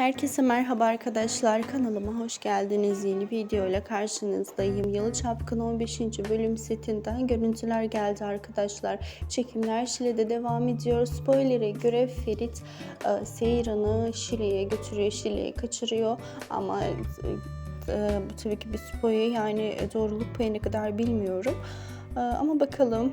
Herkese merhaba arkadaşlar. Kanalıma hoş geldiniz. Yeni video ile karşınızdayım. Yalı Çapkın 15. bölüm setinden görüntüler geldi arkadaşlar. Çekimler Şile'de devam ediyor. Spoiler'e göre Ferit e, Seyran'ı Şile'ye götürüyor. Şile'ye kaçırıyor. Ama e, e, tabii ki bir spoiler yani doğruluk payı ne kadar bilmiyorum. E, ama bakalım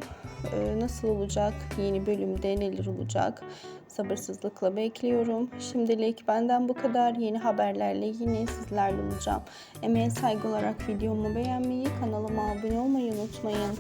e, nasıl olacak? Yeni bölümde neler olacak? Sabırsızlıkla bekliyorum. Şimdilik benden bu kadar. Yeni haberlerle yine sizlerle olacağım. Emeğe saygı olarak videomu beğenmeyi, kanalıma abone olmayı unutmayın.